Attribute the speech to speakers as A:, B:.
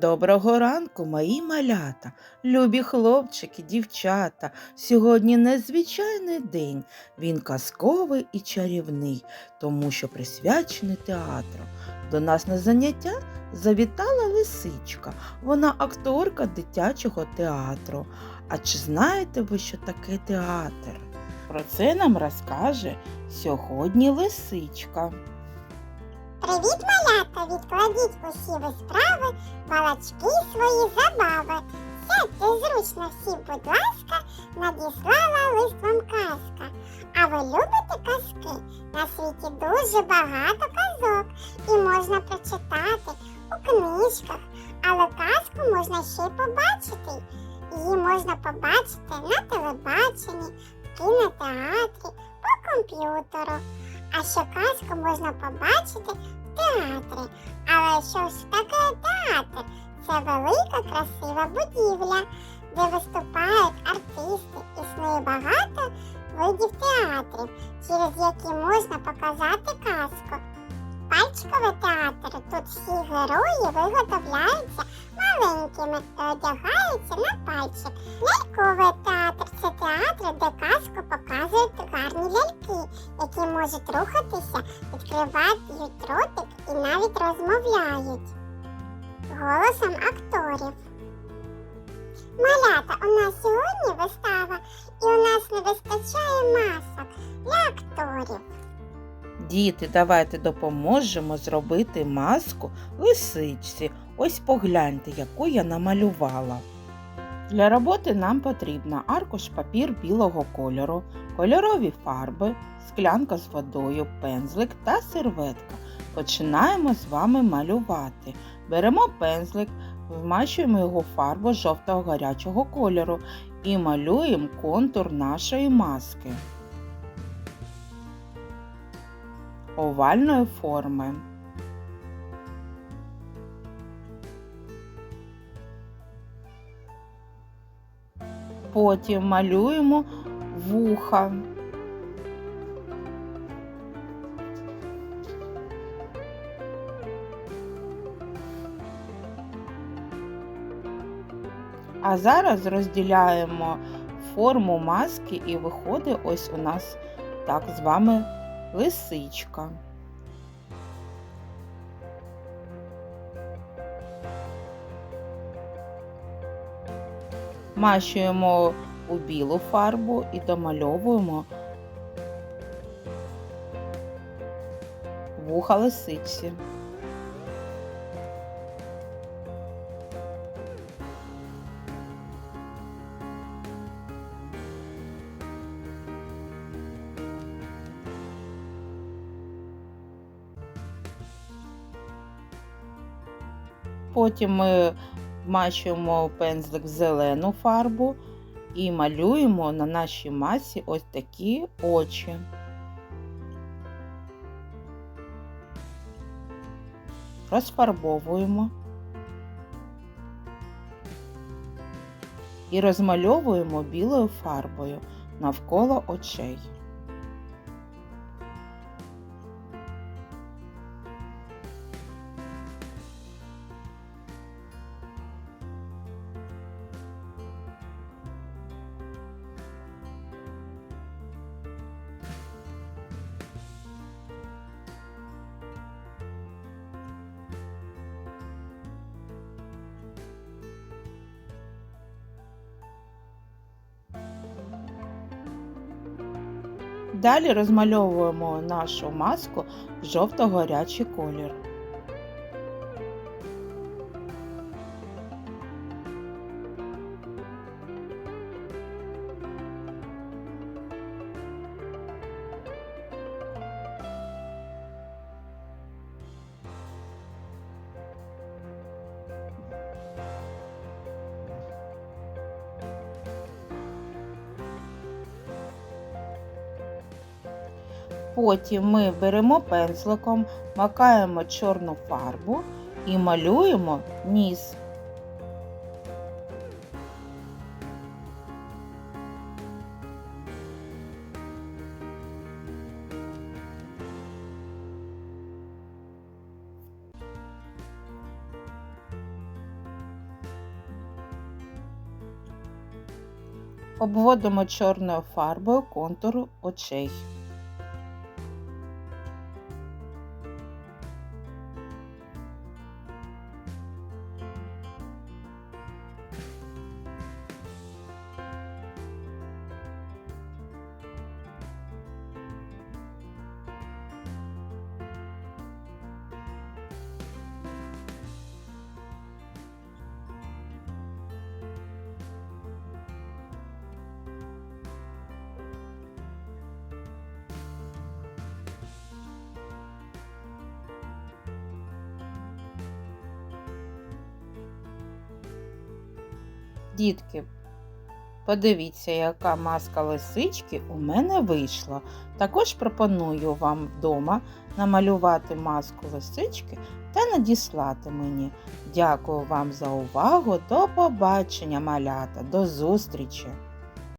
A: Доброго ранку, мої малята, любі хлопчики, дівчата. Сьогодні незвичайний день. Він казковий і чарівний, тому що присвячений театру. До нас на заняття завітала лисичка. Вона акторка дитячого театру. А чи знаєте ви, що таке театр? Про це нам розкаже сьогодні лисичка.
B: Привіт, малята! Відкладіть усі ви справи, балачки свої забави. Сядьте зручно всі, будь ласка, надіслала лист вам казка. А ви любите казки? На світі дуже багато казок і можна прочитати у книжках, але казку можна ще й побачити. Її можна побачити на телебаченні, в кінотеатрі, по комп'ютеру. А ще казку можна побачити в театрі. Але що ж таке театр? Це велика красива будівля, де виступають артисти. Існує багато видів театрів, через які можна показати казку. Пальчиковий театр. Тут всі герої виготовляються маленькими та одягаються на пальчик. Ляльковий театр це театр, де казку показують гарні ляльки, які можуть рухатися, відкривають ротик і навіть розмовляють голосом акторів. Малята, у нас сьогодні вистава, і у нас не вистачає масок для акторів.
A: Діти, давайте допоможемо зробити маску лисичці. Ось погляньте, яку я намалювала. Для роботи нам потрібно аркуш папір білого кольору, кольорові фарби, склянка з водою, пензлик та серветка. Починаємо з вами малювати. Беремо пензлик, вмащуємо його в фарбу жовтого гарячого кольору і малюємо контур нашої маски. овальної форми. Потім малюємо вуха. А зараз розділяємо форму маски і виходить ось у нас так з вами лисичка. Мащуємо у білу фарбу і домальовуємо вуха лисичці. Потім ми вмащуємо пензлик в зелену фарбу і малюємо на нашій масі ось такі очі. Розфарбовуємо і розмальовуємо білою фарбою навколо очей. Далі розмальовуємо нашу маску в жовто-горячий колір. Потім ми беремо пензликом, макаємо чорну фарбу і малюємо ніс. Обводимо чорною фарбою контур очей. Дітки, подивіться, яка маска лисички у мене вийшла. Також пропоную вам вдома намалювати маску лисички та надіслати мені. Дякую вам за увагу. До побачення, малята, до зустрічі!